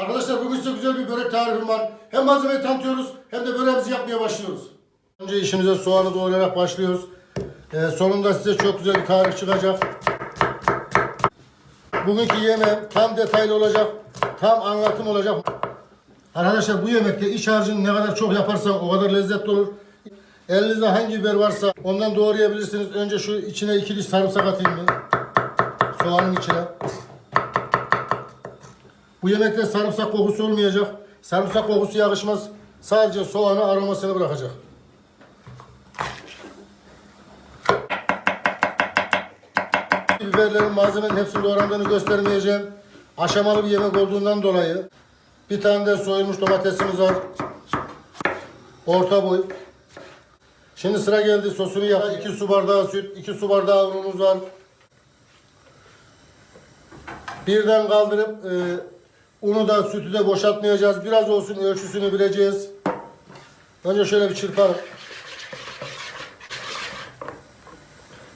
Arkadaşlar bugün size güzel bir börek tarifim var. Hem malzemeyi tanıtıyoruz hem de böreğimizi yapmaya başlıyoruz. Önce işimize soğanı doğrayarak başlıyoruz. Ee, sonunda size çok güzel bir tarif çıkacak. Bugünkü yemeğim tam detaylı olacak. Tam anlatım olacak. Arkadaşlar bu yemekte iç harcını ne kadar çok yaparsan o kadar lezzetli olur. Elinizde hangi biber varsa ondan doğrayabilirsiniz. Önce şu içine iki diş sarımsak atayım ben. Soğanın içine. Bu yemekte sarımsak kokusu olmayacak. Sarımsak kokusu yakışmaz. Sadece soğanı aromasını bırakacak. Biberlerin malzemenin hepsini doğrandığını göstermeyeceğim. Aşamalı bir yemek olduğundan dolayı. Bir tane de soyulmuş domatesimiz var. Orta boy. Şimdi sıra geldi sosunu yap. 2 su bardağı süt, 2 su bardağı unumuz var. Birden kaldırıp e, unu da sütü de boşaltmayacağız. Biraz olsun ölçüsünü bileceğiz. Önce şöyle bir çırpalım.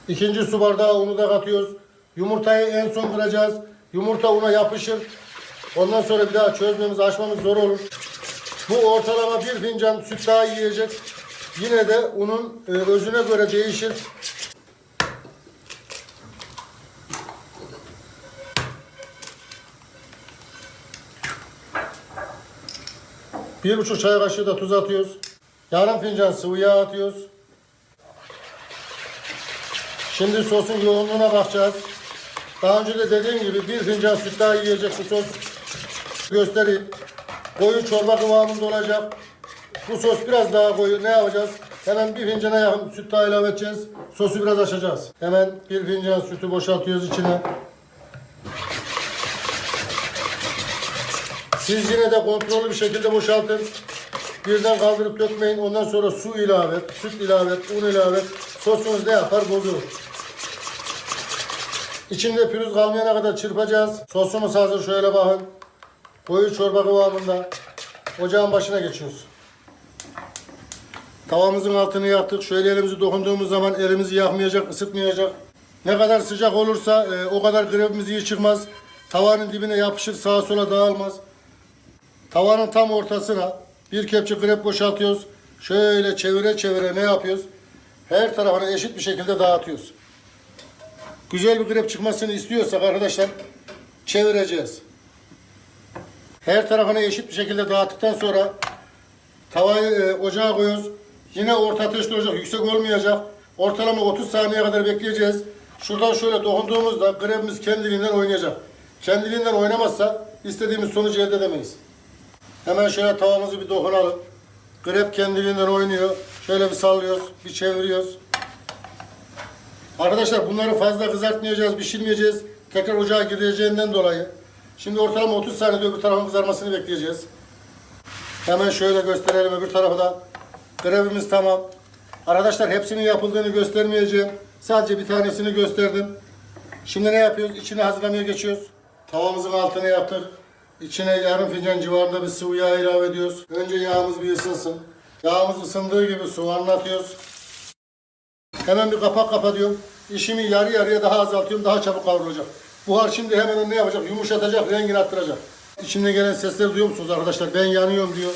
İkinci su bardağı unu da katıyoruz. Yumurtayı en son kıracağız. Yumurta una yapışır. Ondan sonra bir daha çözmemiz, açmamız zor olur. Bu ortalama bir fincan süt daha yiyecek. Yine de unun e, özüne göre değişir. Bir buçuk çay kaşığı da tuz atıyoruz. Yarım fincan sıvı yağ atıyoruz. Şimdi sosun yoğunluğuna bakacağız. Daha önce de dediğim gibi bir fincan süt daha yiyecek bu sos. Göstereyim. Koyu çorba kıvamında olacak. Bu sos biraz daha koyu. Ne yapacağız? Hemen bir fincana yakın süt daha ilave edeceğiz. Sosu biraz açacağız. Hemen bir fincan sütü boşaltıyoruz içine. Siz yine de kontrollü bir şekilde boşaltın. Birden kaldırıp dökmeyin. Ondan sonra su ilave et, süt ilave et, un ilave et. Sosunuz ne yapar? Bozulur. İçinde pürüz kalmayana kadar çırpacağız. Sosumuz hazır. Şöyle bakın. Koyu çorba kıvamında. Ocağın başına geçiyoruz. Tavamızın altını yaktık. Şöyle elimizi dokunduğumuz zaman elimizi yakmayacak, ısıtmayacak. Ne kadar sıcak olursa e, o kadar grevimiz iyi çıkmaz. Tavanın dibine yapışır, sağa sola dağılmaz. Tavanın tam ortasına bir kepçe grep boşaltıyoruz. Şöyle çevire çevire ne yapıyoruz? Her tarafına eşit bir şekilde dağıtıyoruz. Güzel bir grep çıkmasını istiyorsak arkadaşlar çevireceğiz. Her tarafına eşit bir şekilde dağıttıktan sonra tavayı e, ocağa koyuyoruz. Yine orta ateşte olacak, yüksek olmayacak. Ortalama 30 saniye kadar bekleyeceğiz. Şuradan şöyle dokunduğumuzda grevimiz kendiliğinden oynayacak. Kendiliğinden oynamazsa istediğimiz sonucu elde edemeyiz. Hemen şöyle tavamızı bir dokunalım. Grep kendiliğinden oynuyor. Şöyle bir sallıyoruz, bir çeviriyoruz. Arkadaşlar bunları fazla kızartmayacağız, pişirmeyeceğiz. Tekrar ocağa gireceğinden dolayı. Şimdi ortalama 30 saniyede öbür tarafın kızarmasını bekleyeceğiz. Hemen şöyle gösterelim öbür tarafı da. Grevimiz tamam. Arkadaşlar hepsinin yapıldığını göstermeyeceğim. Sadece bir tanesini gösterdim. Şimdi ne yapıyoruz? İçini hazırlamaya geçiyoruz. Tavamızın altını yaptık. İçine yarım fincan civarında bir sıvı yağ ilave ediyoruz. Önce yağımız bir ısınsın. Yağımız ısındığı gibi soğanla atıyoruz. Hemen bir kapak kapatıyorum. İşimi yarı yarıya daha azaltıyorum. Daha çabuk kavrulacak. Buhar şimdi hemen ne yapacak? Yumuşatacak, rengini attıracak. İçinde gelen sesleri duyuyor musunuz arkadaşlar? Ben yanıyorum diyor.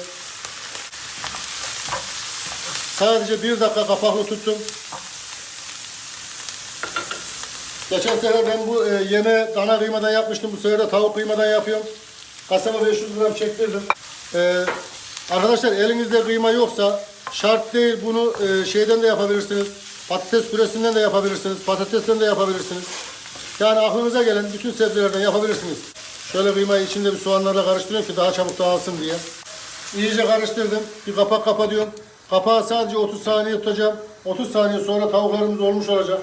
Sadece bir dakika kapaklı tuttum. Geçen sefer ben bu e, yeme dana kıymadan yapmıştım. Bu sefer de tavuk kıymadan yapıyorum. Kasaba 500 gram çektirdim. E, arkadaşlar elinizde kıyma yoksa şart değil bunu e, şeyden de yapabilirsiniz. Patates püresinden de yapabilirsiniz. Patatesten de yapabilirsiniz. Yani aklınıza gelen bütün sebzelerden yapabilirsiniz. Şöyle kıymayı içinde bir soğanlarla karıştırıyorum ki daha çabuk dağılsın diye. İyice karıştırdım. Bir kapak kapatıyorum. Kapağı sadece 30 saniye tutacağım. 30 saniye sonra tavuklarımız olmuş olacak.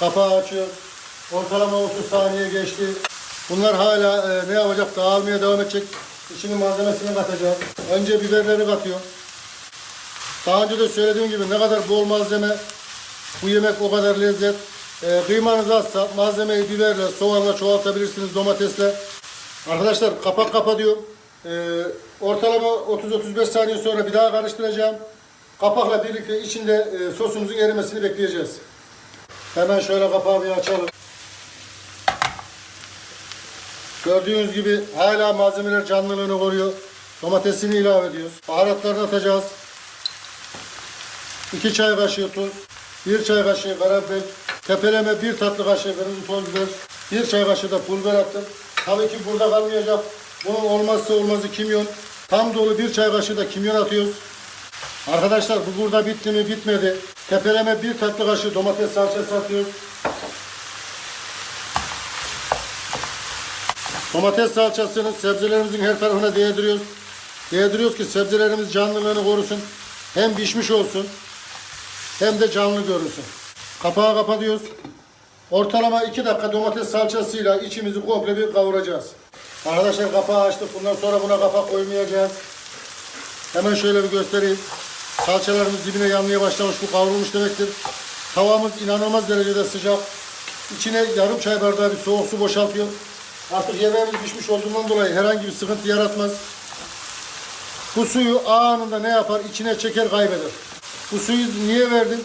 Kapağı açıyoruz. Ortalama 30 saniye geçti. Bunlar hala e, ne yapacak? Dağılmaya devam edecek. İçinin malzemesini katacağız. Önce biberleri katıyorum. Daha önce de söylediğim gibi ne kadar bol malzeme bu yemek o kadar lezzet. E, kıymanız azsa malzemeyi biberle, soğanla çoğaltabilirsiniz, domatesle. Arkadaşlar kapak kapatıyorum. E, ortalama 30-35 saniye sonra bir daha karıştıracağım. Kapakla birlikte içinde e, sosumuzun erimesini bekleyeceğiz. Hemen şöyle kapağı bir açalım. Gördüğünüz gibi hala malzemeler canlılığını koruyor. Domatesini ilave ediyoruz. Baharatlarını atacağız. 2 çay kaşığı tuz, 1 çay kaşığı karabiber, tepeleme 1 tatlı kaşığı kırmızı toz biber, 1 çay kaşığı da pul biber attım. Tabii ki burada kalmayacak. Bunun olmazsa olmazı kimyon. Tam dolu 1 çay kaşığı da kimyon atıyoruz. Arkadaşlar bu burada bitti mi bitmedi. Tepeleme 1 tatlı kaşığı domates salçası atıyoruz. Domates salçasını sebzelerimizin her tarafına değdiriyoruz. Değdiriyoruz ki sebzelerimiz canlılığını korusun. Hem pişmiş olsun hem de canlı görünsün. Kapağı kapatıyoruz. Ortalama 2 dakika domates salçasıyla içimizi komple bir kavuracağız. Arkadaşlar kapağı açtık. Bundan sonra buna kapak koymayacağız. Hemen şöyle bir göstereyim. Salçalarımız dibine yanmaya başlamış. Bu kavrulmuş demektir. Tavamız inanılmaz derecede sıcak. İçine yarım çay bardağı bir soğuk su boşaltıyor. Artık yemeğimiz pişmiş olduğundan dolayı herhangi bir sıkıntı yaratmaz. Bu suyu anında ne yapar? İçine çeker kaybeder. Bu suyu niye verdim?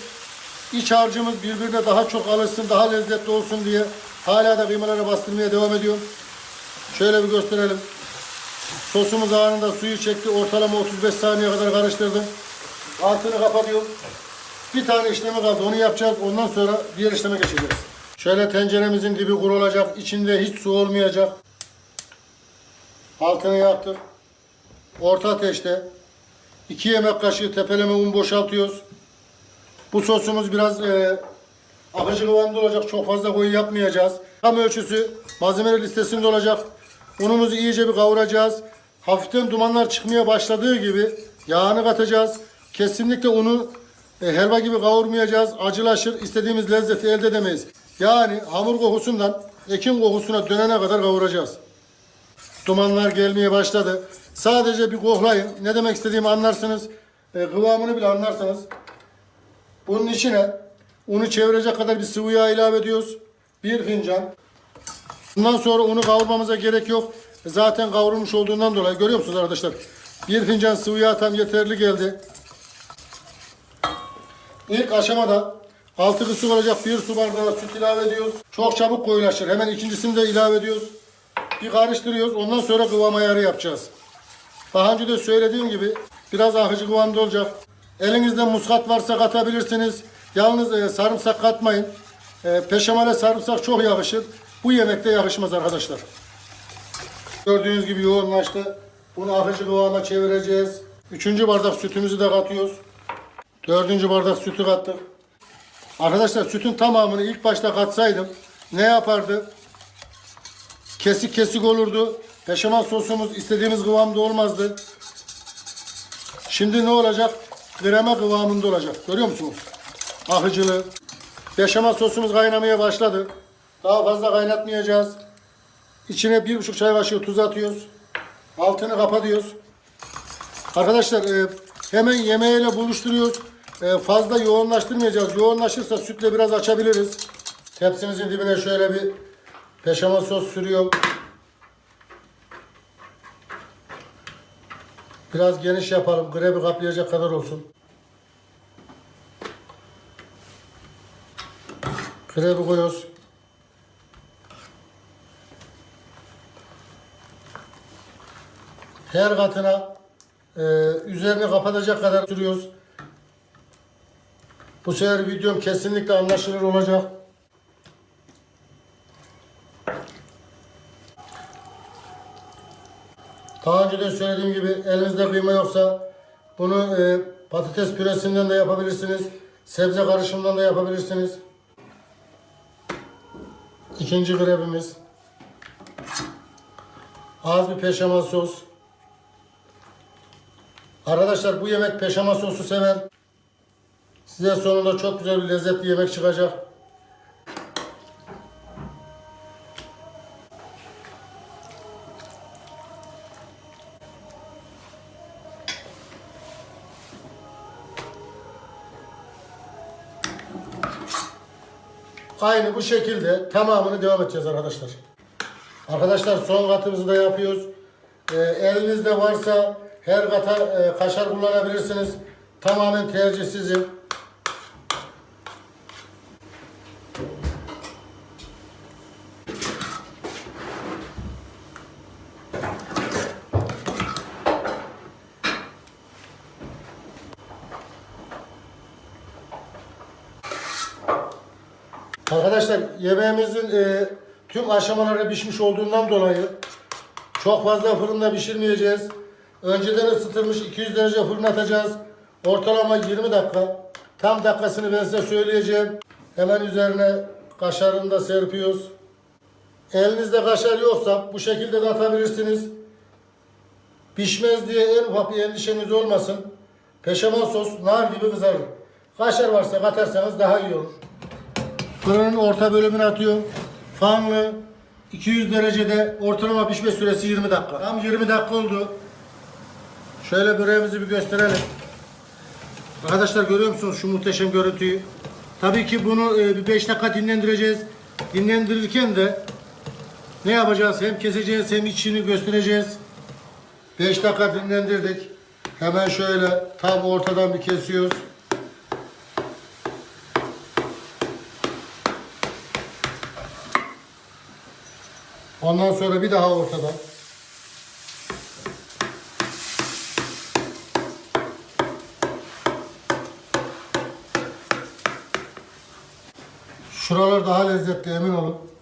İç harcımız birbirine daha çok alışsın, daha lezzetli olsun diye hala da kıymalara bastırmaya devam ediyorum. Şöyle bir gösterelim. Sosumuz anında suyu çekti. Ortalama 35 saniye kadar karıştırdım. Altını kapatıyorum. Bir tane işlemi kaldı. Onu yapacağız. Ondan sonra diğer işleme geçeceğiz. Şöyle tenceremizin dibi kurulacak. İçinde hiç su olmayacak. Altını yaktık. Orta ateşte 2 yemek kaşığı tepeleme un boşaltıyoruz. Bu sosumuz biraz e, akıcı kıvamda olacak. Çok fazla koyu yapmayacağız. Tam ölçüsü malzeme listesinde olacak. Unumuzu iyice bir kavuracağız. Hafiften dumanlar çıkmaya başladığı gibi yağını katacağız. Kesinlikle unu e, helva gibi kavurmayacağız. Acılaşır. istediğimiz lezzeti elde edemeyiz. Yani hamur kokusundan ekin kokusuna dönene kadar kavuracağız. Dumanlar gelmeye başladı. Sadece bir koklayın. Ne demek istediğimi anlarsınız. E, kıvamını bile anlarsınız. Bunun içine unu çevirecek kadar bir sıvı yağ ilave ediyoruz. Bir fincan. Bundan sonra unu kavurmamıza gerek yok. Zaten kavrulmuş olduğundan dolayı görüyor musunuz arkadaşlar? Bir fincan sıvı yağ tam yeterli geldi. İlk aşamada altı kısık olacak bir su bardağı süt ilave ediyoruz. Çok çabuk koyulaşır. Hemen ikincisini de ilave ediyoruz. Bir karıştırıyoruz. Ondan sonra kıvam ayarı yapacağız. Daha önce de söylediğim gibi biraz akıcı kıvamda olacak. Elinizde muskat varsa katabilirsiniz. Yalnız e, sarımsak katmayın. E, peşemale sarımsak çok yakışır. Bu yemekte yakışmaz arkadaşlar. Gördüğünüz gibi yoğunlaştı. Bunu akıcı kıvama çevireceğiz. Üçüncü bardak sütümüzü de katıyoruz. Dördüncü bardak sütü kattık. Arkadaşlar sütün tamamını ilk başta katsaydım ne yapardı? Kesik kesik olurdu. Beşamel sosumuz istediğimiz kıvamda olmazdı. Şimdi ne olacak? Krema kıvamında olacak. Görüyor musunuz? Akıcılığı. Beşamel sosumuz kaynamaya başladı. Daha fazla kaynatmayacağız. İçine bir buçuk çay kaşığı tuz atıyoruz. Altını kapatıyoruz. Arkadaşlar e, hemen yemeğiyle buluşturuyoruz. E, fazla yoğunlaştırmayacağız. Yoğunlaşırsa sütle biraz açabiliriz. Tepsimizin dibine şöyle bir peşamel sos sürüyorum. Biraz geniş yapalım. Grebi kaplayacak kadar olsun. Grebi koyuyoruz. Her katına e, üzerini kapatacak kadar sürüyoruz. Bu sefer videom kesinlikle anlaşılır olacak. Daha önce de söylediğim gibi elinizde kıyma yoksa bunu e, patates püresinden de yapabilirsiniz. Sebze karışımından da yapabilirsiniz. İkinci grebimiz. Az bir peşamal sos. Arkadaşlar bu yemek peşamal sosu seven size sonunda çok güzel bir lezzetli yemek çıkacak. Aynı bu şekilde tamamını devam edeceğiz arkadaşlar. Arkadaşlar son katımızı da yapıyoruz. Ee, elinizde varsa her kata e, kaşar kullanabilirsiniz. Tamamen tercih sizin. Arkadaşlar yemeğimizin e, tüm aşamaları pişmiş olduğundan dolayı çok fazla fırında pişirmeyeceğiz. Önceden ısıtılmış 200 derece fırına atacağız. Ortalama 20 dakika. Tam dakikasını ben size söyleyeceğim. Hemen üzerine kaşarını da serpiyoruz. Elinizde kaşar yoksa bu şekilde de atabilirsiniz. Pişmez diye en ufak bir endişeniz olmasın. Peşamal sos nar gibi kızarır. Kaşar varsa katarsanız daha iyi olur. Fırının orta bölümünü atıyorum. Fanlı 200 derecede ortalama pişme süresi 20 dakika. Tam 20 dakika oldu. Şöyle böreğimizi bir gösterelim. Arkadaşlar görüyor musunuz şu muhteşem görüntüyü? Tabii ki bunu e, bir 5 dakika dinlendireceğiz. Dinlendirirken de ne yapacağız? Hem keseceğiz hem içini göstereceğiz. 5 dakika dinlendirdik. Hemen şöyle tam ortadan bir kesiyoruz. Ondan sonra bir daha ortadan. Şuralar daha lezzetli emin olun.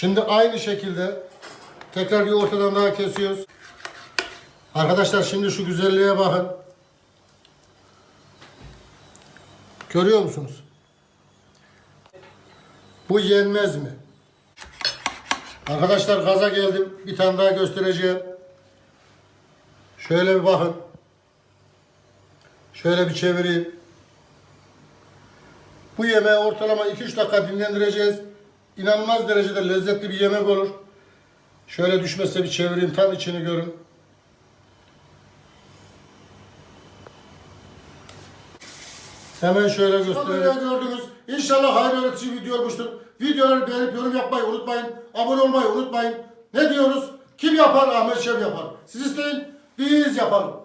Şimdi aynı şekilde tekrar bir ortadan daha kesiyoruz. Arkadaşlar şimdi şu güzelliğe bakın. Görüyor musunuz? Bu yenmez mi? Arkadaşlar gaza geldim. Bir tane daha göstereceğim. Şöyle bir bakın. Şöyle bir çevireyim. Bu yemeği ortalama 2-3 dakika dinlendireceğiz. İnanılmaz derecede lezzetli bir yemek olur. Şöyle düşmese bir çevireyim. Tam içini görün. Hemen şöyle göstereyim. gördünüz. İnşallah hayırlı öğretici video olmuştur. Videoları beğenip yorum yapmayı unutmayın. Abone olmayı unutmayın. Ne diyoruz? Kim yapar? Ahmet Şev yapar. Siz isteyin, biz yapalım.